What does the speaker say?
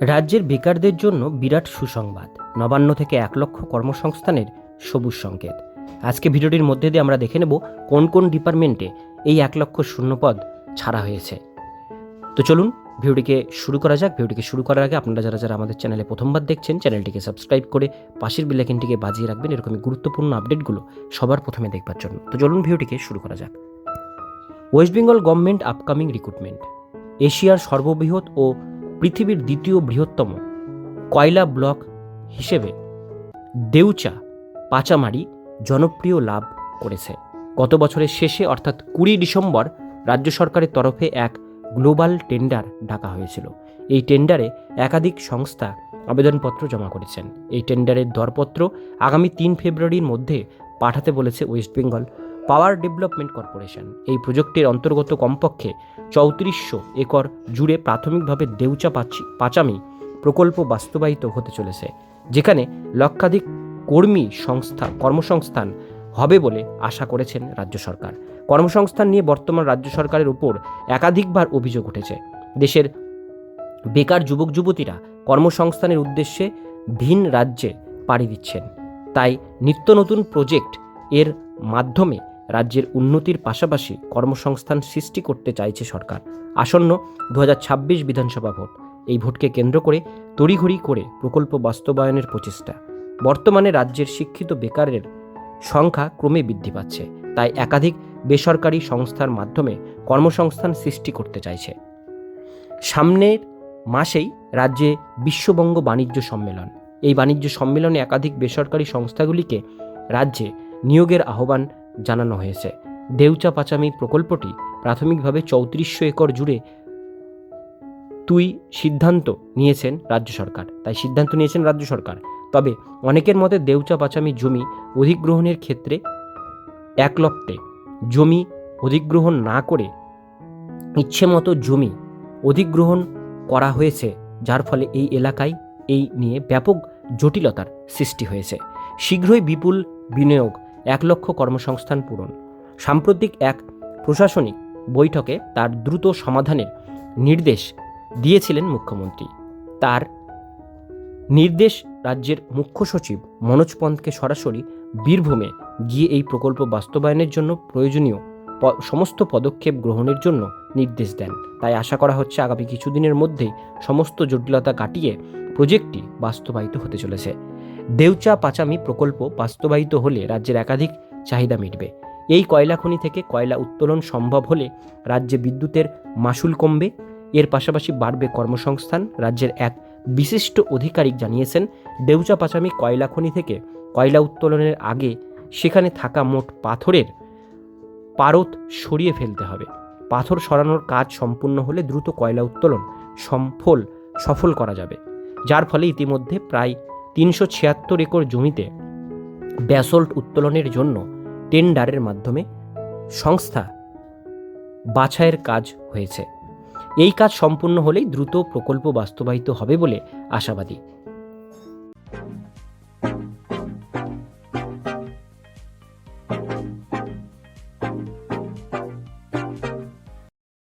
রাজ্যের বেকারদের জন্য বিরাট সুসংবাদ। নবান্ন থেকে এক লক্ষ কর্মসংস্থানের সবুজ সংকেত। আজকে ভিডিওটির মধ্যে দিয়ে আমরা দেখে নেব কোন কোন ডিপার্টমেন্টে এই এক লক্ষ শূন্যপদ ছাড়া হয়েছে। তো চলুন, ভিডিওটিকে শুরু করা যাক। ভিডিওটিকে শুরু করার আগে আপনারা যারা যারা আমাদের চ্যানেলে প্রথমবার দেখছেন, চ্যানেলটিকে সাবস্ক্রাইব করে পাশের বেলাইকিনটিকে বাজিয়ে রাখবেন। এরকমই গুরুত্বপূর্ণ আপডেটগুলো সবার প্রথমে দেখবার জন্য। তো চলুন ভিডিওটিকে শুরু করা যাক। West Bengal government upcoming recruitment. এশিয়ার সর্ববৃহৎ ও পৃথিবীর দ্বিতীয় বৃহত্তম কয়লা ব্লক হিসেবে দেউচা পাচামারি জনপ্রিয় লাভ করেছে। গত বছরের শেষে, অর্থাৎ কুড়ি ডিসেম্বর, রাজ্য সরকারের তরফে এক গ্লোবাল টেন্ডার ডাকা হয়েছিল। এই টেন্ডারে একাধিক সংস্থা আবেদনপত্র জমা করেছেন। এই টেন্ডারের দরপত্র আগামী তিন ফেব্রুয়ারির মধ্যে পাঠাতে বলেছে West Bengal power development corporation. এই প্রজেক্টের অন্তর্গত কমপক্ষে চৌত্রিশশো একর জুড়ে প্রাথমিকভাবে দেউচা পাচি পাচামি প্রকল্প বাস্তবায়িত হতে চলেছে, যেখানে লক্ষাধিক কর্মী সংস্থা, কর্মসংস্থান হবে বলে আশা করেছেন রাজ্য সরকার। কর্মসংস্থান নিয়ে বর্তমান রাজ্য সরকারের উপর একাধিকবার অভিযোগ উঠেছে। দেশের বেকার যুবক যুবতীরা কর্মসংস্থানের উদ্দেশ্যে ভিন রাজ্যে পাড়ি দিচ্ছেন। তাই নিত্য নতুন প্রজেক্ট এর মাধ্যমে রাজ্যের উন্নতির পাশাপাশি কর্মসংস্থান সৃষ্টি করতে চাইছে সরকার। আসন্ন দু হাজার ছাব্বিশ বিধানসভা ভোট। এই ভোটকে কেন্দ্র করে তড়িঘড়ি করে প্রকল্প বাস্তবায়নের প্রচেষ্টা। বর্তমানে রাজ্যের শিক্ষিত বেকারের সংখ্যা ক্রমে বৃদ্ধি পাচ্ছে। তাই একাধিক বেসরকারি সংস্থার মাধ্যমে কর্মসংস্থান সৃষ্টি করতে চাইছে। সামনের মাসেই রাজ্যে বিশ্ববঙ্গ বাণিজ্য সম্মেলন। এই বাণিজ্য সম্মেলনে একাধিক বেসরকারি সংস্থাগুলিকে রাজ্যে নিয়োগের আহ্বান জানানো হয়েছে। দেউচা পাচামি প্রকল্পটি প্রাথমিকভাবে চৌত্রিশশো একর জুড়ে তুই সিদ্ধান্ত নিয়েছেন রাজ্য সরকার। তাই সিদ্ধান্ত নিয়েছেন রাজ্য সরকার। তবে অনেকের মতে দেউচা পাচামি জমি অধিগ্রহণের ক্ষেত্রে একলপ্তে। জমি অধিগ্রহণ না করে ইচ্ছে মতো জমি অধিগ্রহণ করা হয়েছে, যার ফলে এই এলাকায় এই নিয়ে ব্যাপক জটিলতার সৃষ্টি হয়েছে। শীঘ্রই বিপুল বিনিয়োগ এক লক্ষ কর্মসংস্থান পূরণ। সাম্প্রতিক এক প্রশাসনিক বৈঠকে তার দ্রুত সমাধানের নির্দেশ দিয়েছিলেন মুখ্যমন্ত্রী। তার নির্দেশ রাজ্যের মুখ্য সচিব মনোজ পন্থকে সরাসরি বীরভূমে গিয়ে এই প্রকল্প বাস্তবায়নের জন্য প্রয়োজনীয় সমস্ত পদক্ষেপ গ্রহণের জন্য নির্দেশ দেন। তাই আশা করা হচ্ছে আগামী কিছুদিনের মধ্যেই সমস্ত জটিলতা কাটিয়ে প্রজেক্টটি বাস্তবায়িত হতে চলেছে। দেউচা পাচামি প্রকল্প বাস্তবায়িত হলে রাজ্যের একাধিক চাহিদা মিটবে। এই কয়লা খনি থেকে কয়লা উত্তোলন সম্ভব হলে রাজ্যে বিদ্যুতের মাসুল কমবে। এর পাশাপাশি বাড়বে কর্মসংস্থান, রাজ্যের এক বিশিষ্ট আধিকারিক জানিয়েছেন, দেউচা পাচামি কয়লা খনি থেকে কয়লা উত্তোলনের আগে সেখানে থাকা মোট পাথরের পারত সরিয়ে ফেলতে হবে। পাথর সরানোর কাজ সম্পূর্ণ হলে দ্রুত কয়লা উত্তোলন সফল সফল করা যাবে। যার ফলে ইতিমধ্যে প্রায় তিনশো ছিয়াত্তর একর জমিতে ব্যাসল্ট উত্তোলনের জন্য টেন্ডারের মাধ্যমে সংস্থা বাছাইয়ের কাজ হয়েছে। এই কাজ সম্পূর্ণ হলেই দ্রুত প্রকল্প বাস্তবায়িত হবে বলে আশাবাদী।